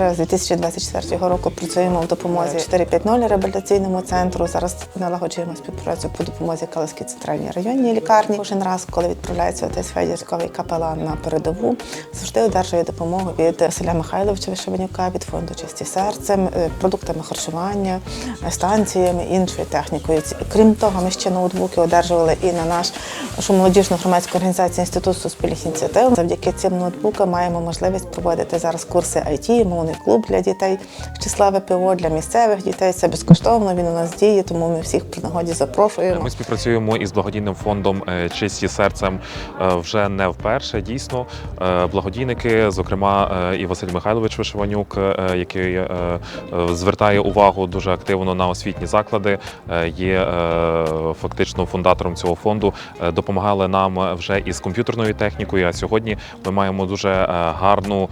вже з 2024 року працюємо в допомозі 450 реабілітаційному центру. Зараз налагоджуємо співпрацю по допомозі Калицькій центральній районній лікарні. Кожен раз, коли відправляється отець Федір військовий капелан на передову, завжди одержує допомогу від Василя Михайловича Вишевенюка, від фонду чисті серцем, е, продуктами харчування, е, станціями, іншою технікою. Крім того, ми ще ноутбуки одержували і на нашу молодіжну громадську організацію Інститут суспільних ініціатив. Завдяки цим ноутбукам маємо можливість проводити зараз курси IT, мовний клуб для дітей числа ВПО для місцевих дітей. Це безкоштовно. Він у нас діє, тому ми всіх при нагоді запрошуємо. Ми співпрацюємо із благодійним фондом е, Чисті серцем е, вже не вперше. Дійсно, Е, благодійники, зокрема, і Василь Михайлович Вишиванюк, який звертає увагу дуже активно на освітні заклади, є фактично фундатором цього фонду. Допомагали нам вже із комп'ютерною технікою. А сьогодні ми маємо дуже гарну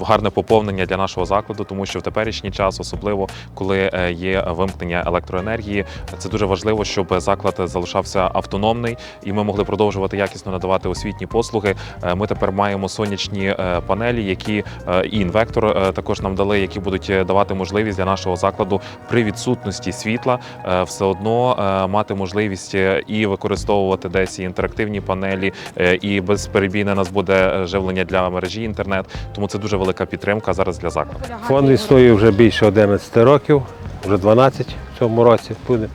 гарне поповнення для нашого закладу, тому що в теперішній час, особливо коли е, є вимкнення електроенергії, це дуже важливо, щоб заклад залишався автономний і ми могли продовжувати якісно надавати освітні послуги. Е, Ми тепер маємо сонячні е, панелі, які і інвектор також нам дали, які будуть давати можливість для нашого закладу при відсутності світла все одно мати можливість і використовувати десь і інтерактивні панелі, і безперебійне нас буде живлення для мережі інтернет. Тому це дуже велика підтримка зараз для закладу. Фонд існує вже більше 11 років, вже 12 в цьому році буде.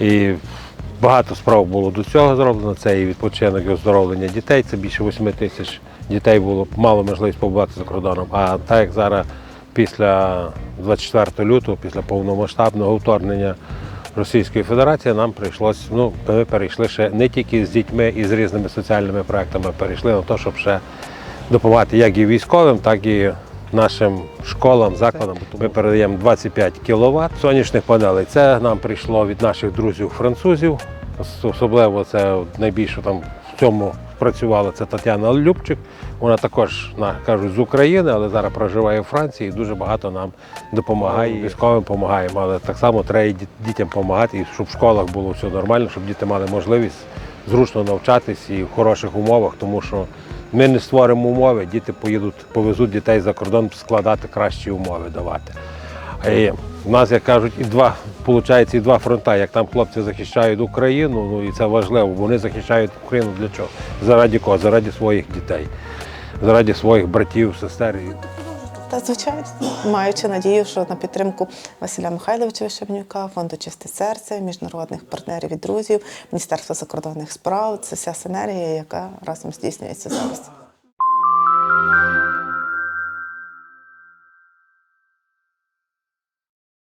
І багато справ було до цього зроблено. Це і відпочинок, і оздоровлення дітей. Це більше 8 тисяч дітей було мало можливість побувати за кордоном. А так як зараз після 24 лютого, після повномасштабного вторгнення Російської Федерації, нам прийшлось, ну, ми перейшли ще не тільки з дітьми і з різними соціальними проектами, перейшли на те, щоб ще допомагати як і військовим, так і нашим школам, закладам. Ми передаємо 25 кВт сонячних панелей. Це нам прийшло від наших друзів-французів. Особливо це найбільше там в цьому працювала це Тетяна Любчик. Вона також кажуть з України, але зараз проживає у Франції і дуже багато нам допомагає. Військовим допомагаємо, але так само треба дітям допомагати, і щоб в школах було все нормально, щоб діти мали можливість зручно навчатись і в хороших умовах, тому що ми не створимо умови, діти поїдуть, повезуть дітей за кордон складати кращі умови давати. І в нас, як кажуть, і два, виходить, і два фронта. Як там хлопці захищають Україну, ну і це важливо. Вони захищають Україну для чого? Заради кого? Заради своїх дітей, заради своїх братів, сестер. Та звичайно, маючи надію, що на підтримку Василя Михайловича Шевнюка, фонду Чисте серце, міжнародних партнерів і друзів, Міністерства закордонних справ це вся синергія, яка разом здійснюється зараз.